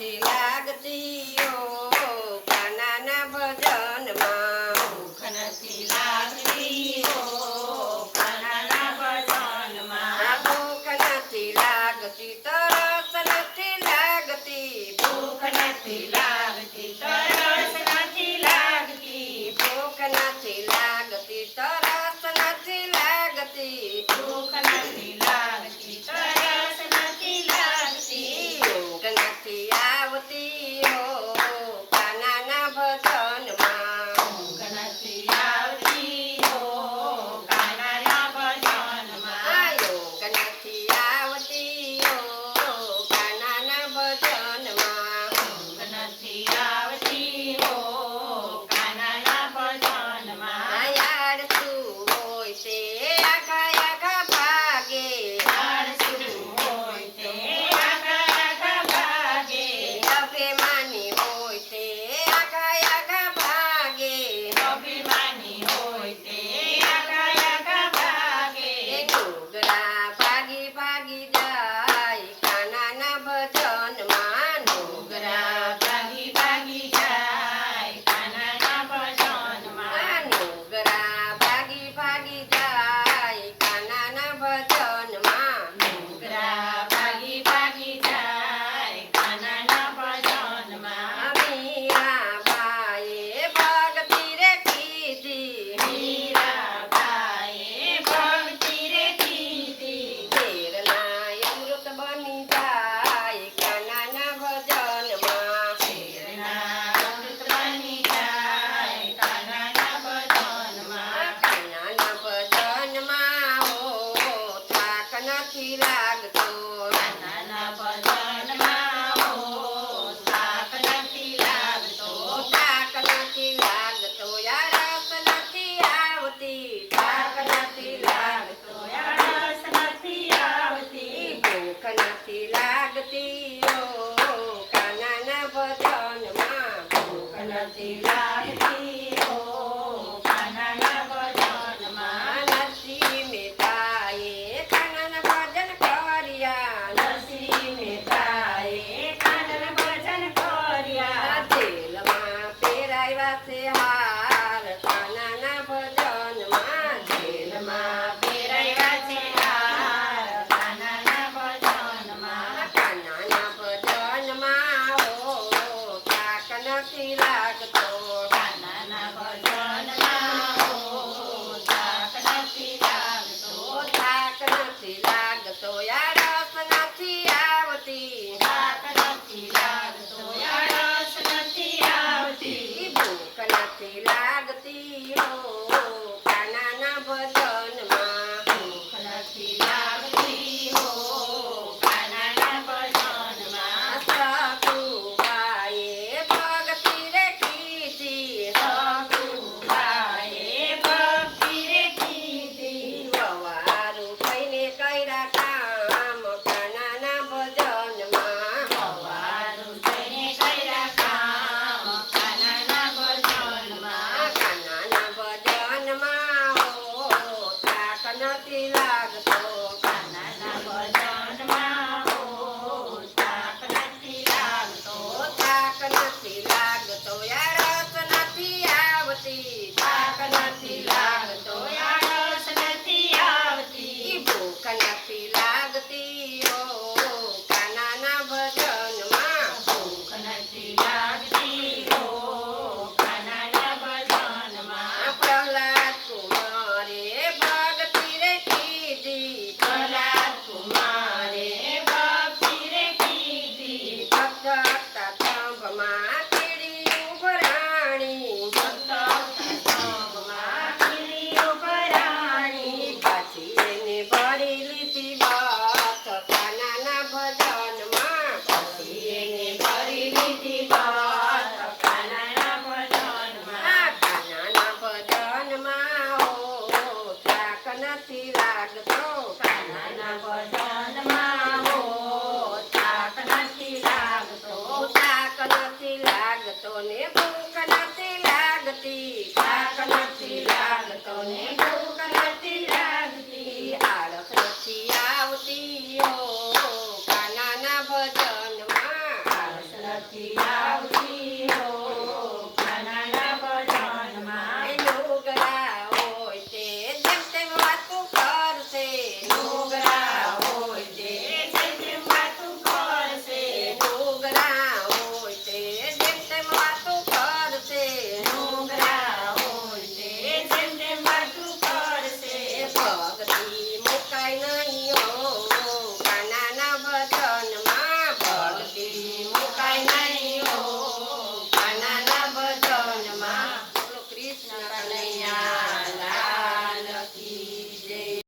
નથી લાગતી ઓ કાનાના ભજનમાં. ભૂખ નથી લાગતી ભજનમાં. ભૂખ નથી લાગતી તરફ ઓ. નથી લાગતો. કાનાના વજનમાં હો તાક નથી લાગતો. તાક નથી લાગતો ને